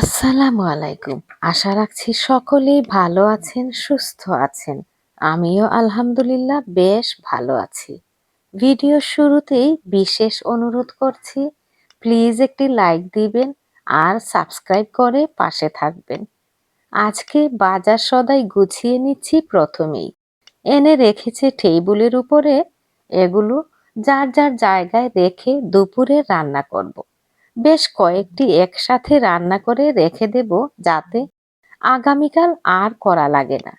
আসসালামু আলাইকুম। আশা রাখছি সকলেই ভালো আছেন, সুস্থ আছেন। আমিও আলহামদুলিল্লাহ বেশ ভালো আছি। ভিডিও শুরুতেই বিশেষ অনুরোধ করছি, প্লিজ একটি লাইক দিবেন আর সাবস্ক্রাইব করে পাশে থাকবেন। আজকে বাজার সদাই গুছিয়ে নিচ্ছি প্রথমেই। এনে রেখেছে টেবিলের উপরে, এগুলো যার যার জায়গায় রেখে দুপুরে রান্না করব। বেশ কয়েকটি একসাথে রান্না করে রেখে দেব যাতে আগামীকাল আর করা লাগে না।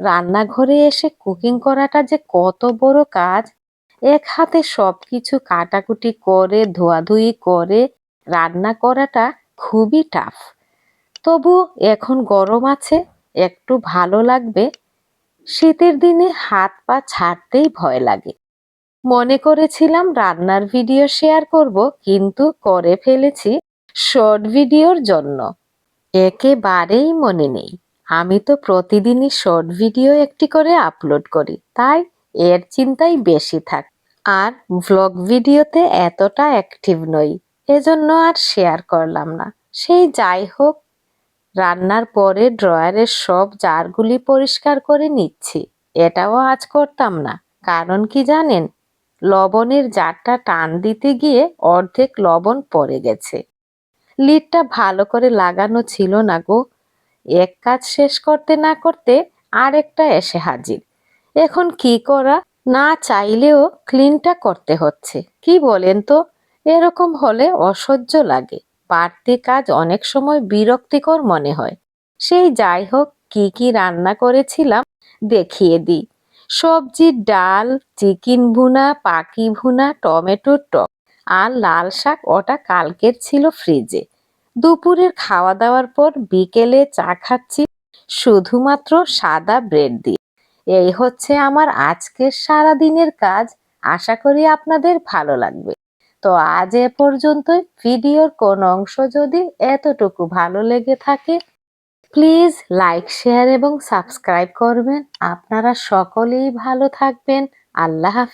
রান্নাঘরে এসে কুকিং করাটা যে কত বড় কাজ। এক হাতে সব কিছু কাটাকুটি করে, ধোয়াধুয়ি করে রান্না করাটা খুবই টাফ তবু এখন গরম আছে, একটু ভালো লাগবে। শীতের দিনে হাত পা ছাড়তেই ভয় লাগে। মনে করেছিলাম রান্নার ভিডিও শেয়ার করব, কিন্তু করে ফেলেছি শর্ট ভিডিওর জন্য। একেবারেই মনে নেই। আমি তো প্রতিদিনই শর্ট ভিডিও একটি করে আপলোড করি, তাই এর চিন্তাই বেশি থাক। আর ভ্লগ ভিডিওতে এতটা অ্যাক্টিভ নই, এজন্য আর শেয়ার করলাম না। সেই যাই হোক, রান্নার পরে ড্রয়ারের সব জারগুলি পরিষ্কার করে নিচ্ছি। এটাও আজ করতাম না, কারণ কি জানেন? লবণের জারটা টান দিতে গিয়ে অর্ধেক লবণ পড়ে গেছে। লিডটা ভালো করে লাগানো ছিল না গো। এক কাজ শেষ করতে না করতে আরেকটা এসে হাজির। এখন কি করা? না চাইলেও ক্লিনটা করতে হচ্ছে। কি বলেন তো? এরকম হলে অসহ্য লাগে। বাড়তি কাজ অনেক সময় বিরক্তিকর মনে হয়। সেই যাই হোক, কি কি রান্না করেছিলাম দেখিয়ে দিই। সবজি, ডাল, চিকেন ভুনা, পাকি ভুনা টমেটোর টক আর লাল শাক ওটা কালকের ছিল ফ্রিজে। দুপুরের খাওয়া দাওয়ার পর বিকেলে চা খাচ্ছি শুধুমাত্র সাদা ব্রেড দিয়ে। এই হচ্ছে আমার আজকের সারা দিনের কাজ। আশা করি আপনাদের ভালো লাগবে। তো আজ এ পর্যন্তই। ভিডিওর কোন অংশ যদি এতটুকু ভালো লেগে থাকে প্লিজ লাইক শেয়ার এবং সাবস্ক্রাইব করবেন। আপনারা সকলেই ভালো থাকবেন। আল্লাহ হাফিজ।